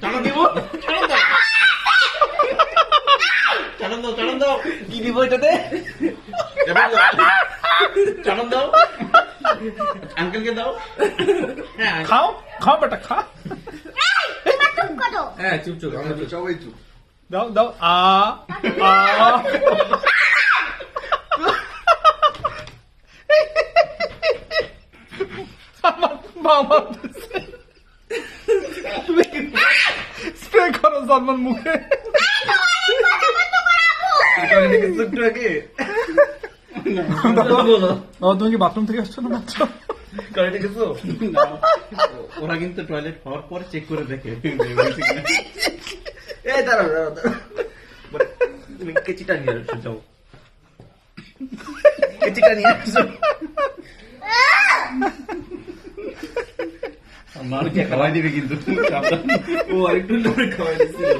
চালান দিব চালান দাও চালান দাও চালান দাও কি দিব এটাতে চালান দাও আঙ্কেলকে দাও হ্যাঁ খাও খাও বেটা খা হ্যাঁ চুপ চুপ সবাই চুপ দাও দাও আ আ আমার স্প্রে করো সলমান মুখে। তুমি কি বাথরুম থেকে আসছো না মাত্র? ওরা কিন্তু টয়লেট হওয়ার পর চেক করে দেখে। এই দাঁড়াও দাঁড়াও তুমি কেচিটা নিয়ে আসো যাও। কেচিটা নিয়ে মারকে খাওয়াই দিবে কিন্তু সাবধান। ও আরেকটু করে খাওয়াই দিচ্ছিল